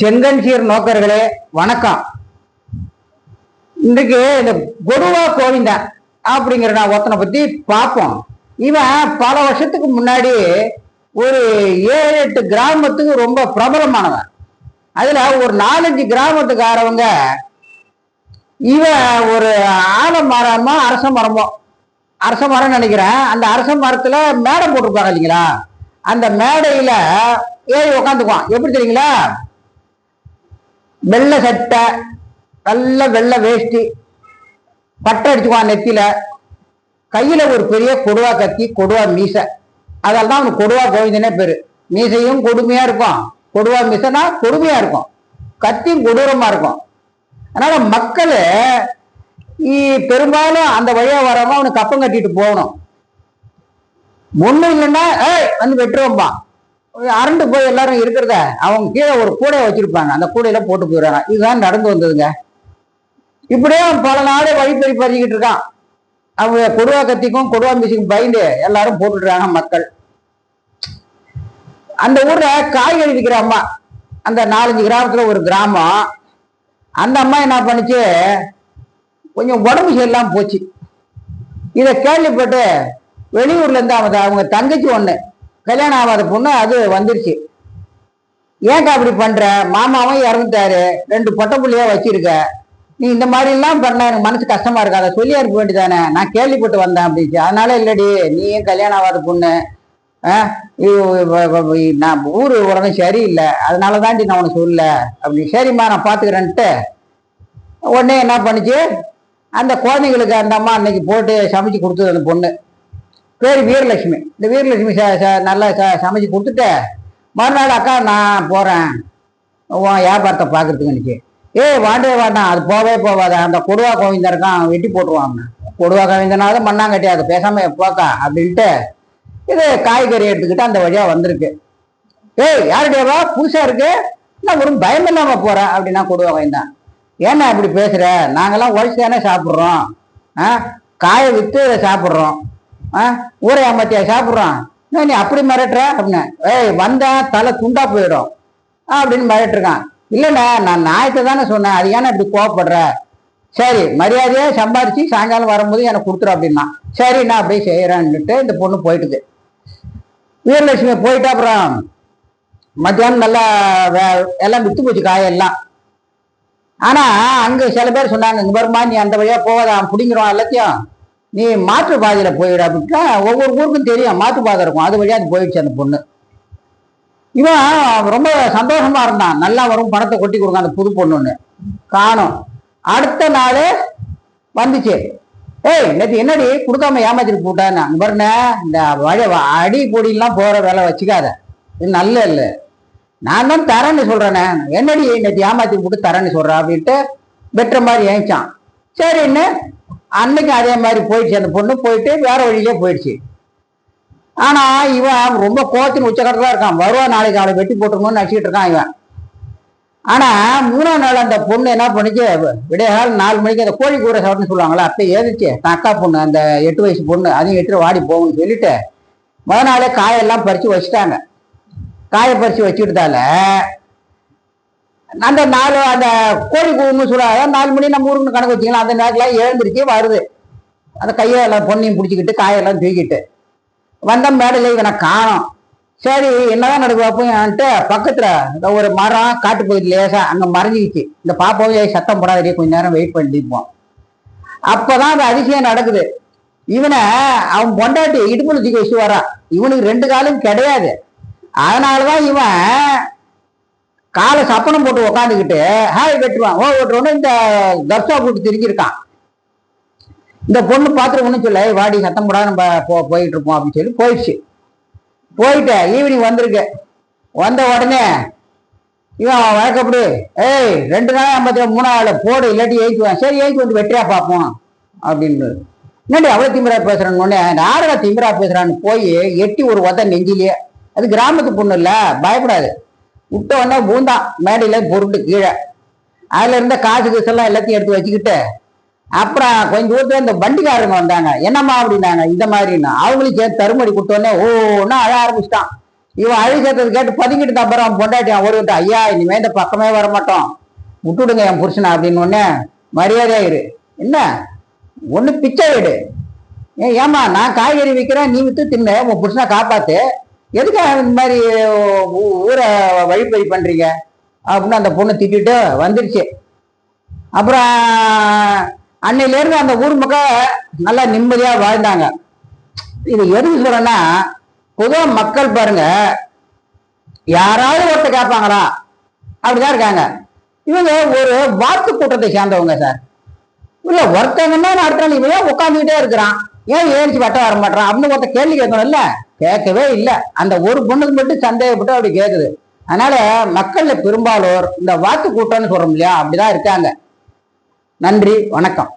செங்கன்சீர் நோக்கர்களே வணக்கம். இன்றைக்கு இந்த கொடுவா கோவிந்தன் அப்படிங்கிற நான் ஒருத்தனை பத்தி பார்ப்போம். இவன் பல வருஷத்துக்கு முன்னாடி ஒரு ஏழு எட்டு கிராமத்துக்கு ரொம்ப பிரபலமானவன். அதுல ஒரு நாலஞ்சு கிராமத்துக்காரவங்க இவன் ஒரு ஆலமரமோ அரச மரமோ அரச மரம் நினைக்கிறேன். அந்த அரச மரத்துல மேடை போட்டிருப்பாங்க இல்லைங்களா? அந்த மேடையில ஏறி உக்காந்துக்குவான். எப்படி தெரியுங்களா? வெள்ளை சட்டை நல்ல வெள்ளை வேஷ்டி பட்டை அடிச்சுக்குவான் நெத்தியில. கையில ஒரு பெரிய கொடுவா கத்தி கொடுவா மீசை. அதனால தான் அவனுக்கு கொடுவா கோவிந்தனே பேரு. மீசையும் கொடுமையா இருக்கும். கொடுவா மீசைனா கொடுமையா இருக்கும். கத்தியும் கொடூரமா இருக்கும். அதனால மக்கள் பெரும்பாலும் அந்த வழியா வரவங்க அவனுக்கு கப்பம் கட்டிட்டு போகணும். ஒண்ணும் இல்லைன்னா ஏய் வந்து வெட்டுவோம்பா அரண்டு போய் எல்லாரும் இருக்கிறத அவங்க கீழே ஒரு கூடையை வச்சிருப்பாங்க. அந்த கூடையில போட்டு போயிடுறாங்க. இதுதான் நடந்து வந்ததுங்க. இப்படியே அவன் பல நாளே வழிப்பறி பறிக்கிட்டு இருக்கான். அவங்க கொடுவா கத்திக்கும் கொடுவா மிஷிக்கும் பயந்து எல்லாரும் போட்டுடுறாங்க மக்கள். அந்த ஊர்ல காய்கறி விற்கிற அம்மா அந்த நாலஞ்சு கிராமத்துல ஒரு கிராமம். அந்த அம்மா என்ன பண்ணுச்சு? கொஞ்சம் உடம்பு சரியில்லாம போச்சு. இதை கேள்விப்பட்டு வெளியூர்ல இருந்து அவங்க அவங்க தங்கச்சி ஒன்று கல்யாணம் ஆகாத பொண்ணு அது வந்துருச்சு. ஏன்க்கா அப்படி பண்ற? மாமாவும் இறந்துட்டாரு. ரெண்டு பொட்டை புள்ளையா வச்சிருக்க. நீ இந்த மாதிரி எல்லாம் பண்ண எனக்கு மனசு கஷ்டமா இருக்கு. அதை சொல்லி அனுப்ப வேண்டியதானே? நான் கேள்விப்பட்டு வந்தேன் அப்படின்ச்சு அதனால இல்லடி நீயும் கல்யாணம் ஆகாத பொண்ணு. நான் ஊர் உடனே சரியில்லை. அதனால தாண்டி நான் உனக்கு சொல்ல அப்படி சரிம்மா நான் பார்த்துக்கிறேன்ட்டு. உடனே என்ன பண்ணுச்சு? அந்த குழந்தைங்களுக்கு அந்த அம்மா அன்னைக்கு போட்டு சமைச்சு கொடுத்தது அந்த பொண்ணு. பேர் வீரலட்சுமி. இந்த வீரலட்சுமி ச ச- நல்லா ச சமைச்சு கொடுத்துட்டு மறுநாள் அக்கா நான் போகிறேன் உன் வியாபாரத்தை பார்க்கறதுக்கு ஏய் வாண்டே வேண்டாம் அது போவே போவாத. அந்த கொடுவா கோவிந்தன் இருக்கான் வெட்டி போட்டுருவாங்க. கொடுவா கோவிந்தனாவது மண்ணாங்கட்டி அதை பேசாம போக்கா அப்படின்ட்டு. இது காய்கறி எடுத்துக்கிட்டு அந்த வழியாக வந்திருக்கு. ஏய் யாருடையவா புதுசாக இருக்கு? நான் ஒரு பயம் இல்லாமல் போகிறேன் அப்படின்னா கொடுவா கோவிந்தான். ஏன்னா இப்படி பேசுகிற நாங்கள்லாம் உழைச்சி தானே சாப்பிட்றோம். ஆ? காயை விற்று சாப்பிட்றோம். ஊரை ஏமாத்தியா? சாப்பிட்றான். நீ அப்படி மிரட்டுற? அப்படின்னு. ஏய் வந்தேன் தலை துண்டா போயிடும். அப்படின்னு மிரட்டுருக்கான். இல்லைண்ணா நான் நாயத்தை தானே சொன்னேன். அது ஏன்னா இப்படி கோவப்படுற? சரி மரியாதையா சம்பாரிச்சு சாயங்காலம் வரும்போது எனக்கு கொடுத்துரு அப்படின்னா. சரி நான் அப்படியே செய்கிறேன்ட்டு இந்த பொண்ணு போயிட்டுது. வீரலட்சுமி போயிட்டு அப்புறம் மத்தியானம் நல்லா வே- எல்லாம் வித்து போச்சு காயெல்லாம். ஆனால் அங்கே சில பேர் சொன்னாங்க இங்கே வருமா நீ அந்த வழியாக போகாத அவன் பிடிங்கிறோம் எல்லாத்தையும். நீ மாற்று பாதையில் போயிடு அப்படின்னா ஒவ்வொரு ஊருக்கும் தெரியும். மாற்று பாதை இருக்கும். அது வழியாக அது போயிடுச்சு அந்த பொண்ணு. இவன் ரொம்ப சந்தோஷமாக இருந்தான். நல்லா வரும். பணத்தை கொட்டி கொடுங்க அந்த புது பொண்ணுன்னு. காணும். அடுத்த நாள் வந்துச்சு. ஏய் நேற்று என்னடி? கொடுக்காம ஏமாத்திட்டு போட்டான்னு. அங்க பாருண்ணே இந்த வழி அடி பொடியெல்லாம் போகிற வேலை வச்சுக்காத. இது நல்ல இல்லை நான் தான் தரேன்னு சொல்கிறேனே என்னடி நேற்று ஏமாத்தி போட்டு தரேன்னு சொல்கிறேன் அப்படின்ட்டு வெட்டுற மாதிரி ஏஞ்சான். சரின்னு அன்னைக்கு அதே மாதிரி போயிடுச்சு. அந்த பொண்ணு போயிட்டு வேற வழியிலே போயிடுச்சு. ஆனா இவன் ரொம்ப கோச்சின் உச்சக்கட்டா இருக்கான். வருவா நாளைக்கு அவளை வெட்டி போட்டுருமோன்னு நினச்சிக்கிட்டு இருக்கான் இவன். ஆனா மூணாம் நாள் அந்த பொண்ணு என்ன பண்ணிச்சு? விடையால் நாலு மணிக்கு அந்த கோழி கூரை சாப்பிட்னு சொல்லுவாங்களா அப்போ ஏதிச்சு தக்கா பொண்ணு அந்த எட்டு வயசு பொண்ணு அதையும் எட்டு வாடி போகும்னு சொல்லிட்டு முத நாளே காயெல்லாம் பறிச்சு வச்சுட்டாங்க. காயை பறிச்சு வச்சுக்கிட்டால அந்த நாலு அந்த கோழி கூவுன்னு சொல்லுவாங்க நாலு மணி நம்ம ஊருக்கு கணக்கு வச்சிக்கலாம் அந்த நேரத்தில் எழுந்திருச்சு வருது. அந்த கையை எல்லாம் பொண்ணையும் பிடிச்சிக்கிட்டு காயெல்லாம் தூக்கிட்டு. வந்த மேடையில் இவனை காணோம். சரி என்னதான் நடக்கும் அப்போன்ட்டு பக்கத்தில் இந்த ஒரு மரம் காட்டு பகுதி லேசாக அங்கே மறைஞ்சிக்கிச்சு. இந்த பாப்பாவும் சத்தம் போடாதே கொஞ்ச நேரம் வெயிட் பண்ணிப்போம் அப்பதான் அந்த அதிசயம் நடக்குது. இவனை அவன் பொண்டாட்டி இடுப்புல தூக்கி வச்சு வரான் இவனுக்கு ரெண்டு காலும் கிடையாது. அதனாலதான் இவன் காலை சப்பனம் போட்டு உக்காந்துக்கிட்டு ஹாய் வெட்டுவான். ஓ வெட்டுறோன்னு இந்த கப்சா போட்டு திரிஞ்சிருக்கான் இந்த பொண்ணு பார்த்துட்டு ஒன்றும் சொல்ல வாடி சத்தம் போடாத நம்ம போ போயிட்டு இருப்போம் அப்படின்னு சொல்லி போயிடுச்சு. போயிட்டு ஈவினிங் வந்திருக்கு. வந்த உடனே இவன் வழக்கப்படி ஏய் ரெண்டு நாள் ஐம்பத்தி மூணாவது போடு இல்லாட்டி ஏய்க்குவேன் சரி ஏய்க்கு வந்து வெற்றியா பார்ப்போம் அப்படின்னு. என்னடி அவ்வளோ திமிரா பேசுறான்னு உடனே திமிரா பேசுறான்னு போய் எட்டி ஒரு உத நெஞ்சிலேயே அது கிராமத்து பொண்ணு இல்லை பயப்படாது. விட்ட உடனே பூந்தான் மேடையில பொருட்டு கீழே. அதுல இருந்த காசு கீசெல்லாம் எல்லாத்தையும் எடுத்து வச்சுக்கிட்டு அப்புறம் கொஞ்சம் தூரத்துல இந்த வண்டிக்காரங்க வந்தாங்க. என்னம்மா அப்படின்னாங்க இந்த மாதிரின்னா. அவங்களுக்கு சேர்த்து தருமடி கொடுத்தோடனே ஓன்னா அழ ஆரம்பிச்சிட்டான். இவன் அழிச்சது கேட்டு பதுங்கிட்டு தான் அப்புறம் பொண்டாட்டியான் ஓடிவிட்டு ஐயா இனிமே இந்த பக்கமே வர மாட்டோம். விட்டுடுங்க என் புருஷனை அப்படின்னு உடனே மரியாதையாயிரு. என்ன? ஒன்று பிச்சை வீடு ஏன் ஏமா நான் காய்கறி விற்கிறேன் நீ விற்று தின்னு உன் புருஷனை காப்பாற்று எதுக்காக இந்த மாதிரி ஊ- ஊரை வழிப்பறி பண்ணுறீங்க அப்படின்னு அந்த பொண்ணு திட்டிட்டு வந்துருச்சு. அப்புறம் அன்னையிலேருந்து அந்த ஊர் மக்கள் நல்லா நிம்மதியாக வாழ்ந்தாங்க. இது எதுக்கு சொல்கிறேன்னா பொதுவாக மக்கள் பாருங்க யாராவது ஒருத்தர் கேட்பாங்களா? அப்படிதான் இருக்காங்க. இவங்க ஒரு வாக்கு கூட்டத்தை சேர்ந்தவங்க சார். இல்லை ஒருத்தங்கன்னா அடுத்த நாள் இவன் உட்காந்துக்கிட்டே இருக்கிறான்? ஏன் ஏறிச்சு வட்டம் வர மாட்டான் அப்படின்னு ஒருத்தர் கேள்வி கேட்கணும்ல. கேட்கவே இல்லை. அந்த ஒரு பொண்ணுக்கு மட்டும் சந்தேகப்பட்டு அப்படி கேட்குது அதனால மக்கள்ல பெரும்பாலோர் இந்த வாக்கு கூட்டம்னு சொல்றோம் இல்லையா? அப்படிதான் இருக்காங்க. நன்றி வணக்கம்.